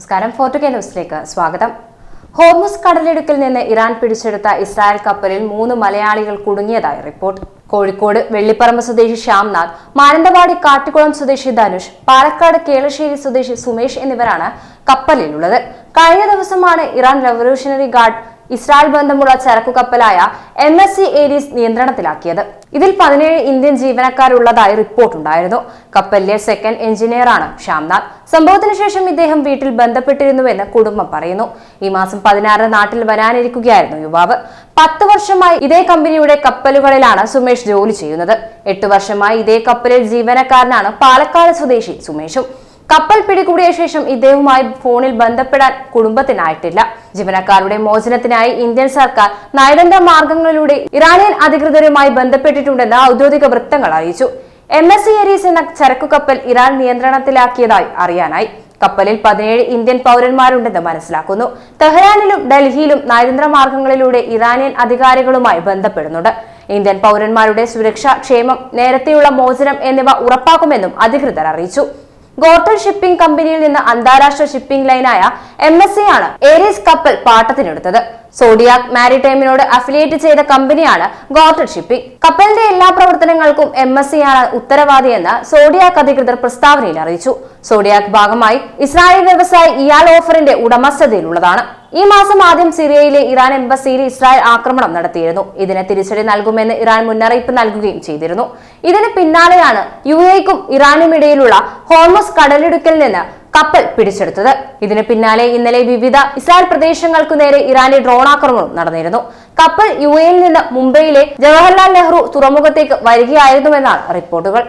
നമസ്കാരം. ഫോർട്ടുകെ ന്യൂസിലേക്ക് സ്വാഗതം. ഹോർമുസ് കടലിടുക്കിൽ നിന്ന് ഇറാൻ പിടിച്ചെടുത്ത ഇസ്രായേൽ കപ്പലിൽ മൂന്ന് മലയാളികൾ കുടുങ്ങിയതായി റിപ്പോർട്ട്. കോഴിക്കോട് വെള്ളിപ്പറമ്പ് സ്വദേശി ശ്യാംനാഥ് മാനന്തവാടി കാട്ടിക്കുളം സ്വദേശി ധനുഷ് പാലക്കാട് കേളശ്ശേരി സ്വദേശി സുമേഷ് എന്നിവരാണ് കപ്പലിലുള്ളത്. കഴിഞ്ഞ ദിവസമാണ് ഇറാൻ റവല്യൂഷണറി ഗാർഡ് ഇസ്രായേൽ ബന്ധമുള്ള ചരക്കു കപ്പലായ എം എസ് സി ഏരീസ് നിയന്ത്രണത്തിലാക്കിയത്. ഇതിൽ പതിനേഴ് ഇന്ത്യൻ ജീവനക്കാരുള്ളതായി റിപ്പോർട്ടുണ്ടായിരുന്നു കപ്പലിലെ സെക്കൻഡ് എഞ്ചിനീയറാണ് ശ്യാംനാഥ്. സംഭവത്തിന് ശേഷം ഇദ്ദേഹം വീട്ടിൽ ബന്ധപ്പെട്ടിരുന്നുവെന്ന് കുടുംബം പറയുന്നു. ഈ മാസം പതിനാറിന് നാട്ടിൽ വരാനിരിക്കുകയായിരുന്നു യുവാവ്. പത്ത് വർഷമായി ഇതേ കമ്പനിയുടെ കപ്പലുകളിലാണ് സുമേഷ് ജോലി ചെയ്യുന്നത്. എട്ട് വർഷമായി ഇതേ കപ്പലിൽ ജീവനക്കാരനാണ് പാലക്കാട് സ്വദേശി സുമേഷും. കപ്പൽ പിടികൂടിയ ശേഷം ഇദ്ദേഹവുമായി ഫോണിൽ ബന്ധപ്പെടാൻ കുടുംബത്തിനായിട്ടില്ല. ജീവനക്കാരുടെ മോചനത്തിനായി ഇന്ത്യൻ സർക്കാർ നയതന്ത്ര മാർഗങ്ങളിലൂടെ ഇറാനിയൻ അധികൃതരുമായി ബന്ധപ്പെട്ടിട്ടുണ്ടെന്ന് ഔദ്യോഗിക വൃത്തങ്ങൾ അറിയിച്ചു. എം എസ് സി എരീസ് എന്ന ചരക്കു കപ്പൽ ഇറാൻ നിയന്ത്രണത്തിലാക്കിയതായി അറിയാനായി. കപ്പലിൽ പതിനേഴ് ഇന്ത്യൻ പൗരന്മാരുണ്ടെന്ന് മനസ്സിലാക്കുന്നു. തെഹ്റാനിലും ഡൽഹിയിലും നയതന്ത്ര മാർഗങ്ങളിലൂടെ ഇറാനിയൻ അധികാരികളുമായി ബന്ധപ്പെടുന്നുണ്ട്. ഇന്ത്യൻ പൗരന്മാരുടെ സുരക്ഷ ക്ഷേമം നേരത്തെയുള്ള മോചനം എന്നിവ ഉറപ്പാക്കുമെന്നും അധികൃതർ അറിയിച്ചു. ഗോട്ടൽ ഷിപ്പിംഗ് കമ്പനിയിൽ നിന്ന് അന്താരാഷ്ട്ര ഷിപ്പിംഗ് ലൈനായ എം എസ് സി ആണ് ഏരീസ് കപ്പൽ പാട്ടത്തിനെടുത്തത്. സോഡിയാക് മാരിടൈമിനോട് അഫിലിയേറ്റ് ചെയ്ത കമ്പനിയാണ് ഗോത്ര ഷിപ്പിംഗ്. കപ്പലിന്റെ എല്ലാ പ്രവർത്തനങ്ങൾക്കും എം എസ് സി ആണ് ഉത്തരവാദിയെന്ന് സോഡിയാക് അധികൃതർ പ്രസ്താവനയിൽ അറിയിച്ചു. സോഡിയാക് ഭാഗമായി ഇസ്രായേൽ വ്യവസായി ഇയാൾ ഓഫറിന്റെ ഉടമസ്ഥതയിലുള്ളതാണ്. ഈ മാസം ആദ്യം സിറിയയിലെ ഇറാൻ എംബസിയിൽ ഇസ്രായേൽ ആക്രമണം നടത്തിയിരുന്നു. ഇതിന് തിരിച്ചടി നൽകുമെന്ന് ഇറാൻ മുന്നറിയിപ്പ് നൽകുകയും ചെയ്തിരുന്നു. ഇതിന് പിന്നാലെയാണ് യു എക്കും ഇറാനും ഇടയിലുള്ള ഹോർമസ് കടലിടുക്കിൽ നിന്ന് കപ്പൽ പിടിച്ചെടുത്തത്. ഇതിന് പിന്നാലെ ഇന്നലെ വിവിധ ഇസ്രായേൽ പ്രദേശങ്ങൾക്കു നേരെ ഇറാന്റെ ഡ്രോൺ ആക്രമണം നടന്നിരുന്നു. കപ്പൽ യു എയിൽ നിന്ന് മുംബൈയിലെ ജവഹർലാൽ നെഹ്റു തുറമുഖത്തേക്ക് വരികയായിരുന്നുവെന്നാണ് റിപ്പോർട്ടുകൾ.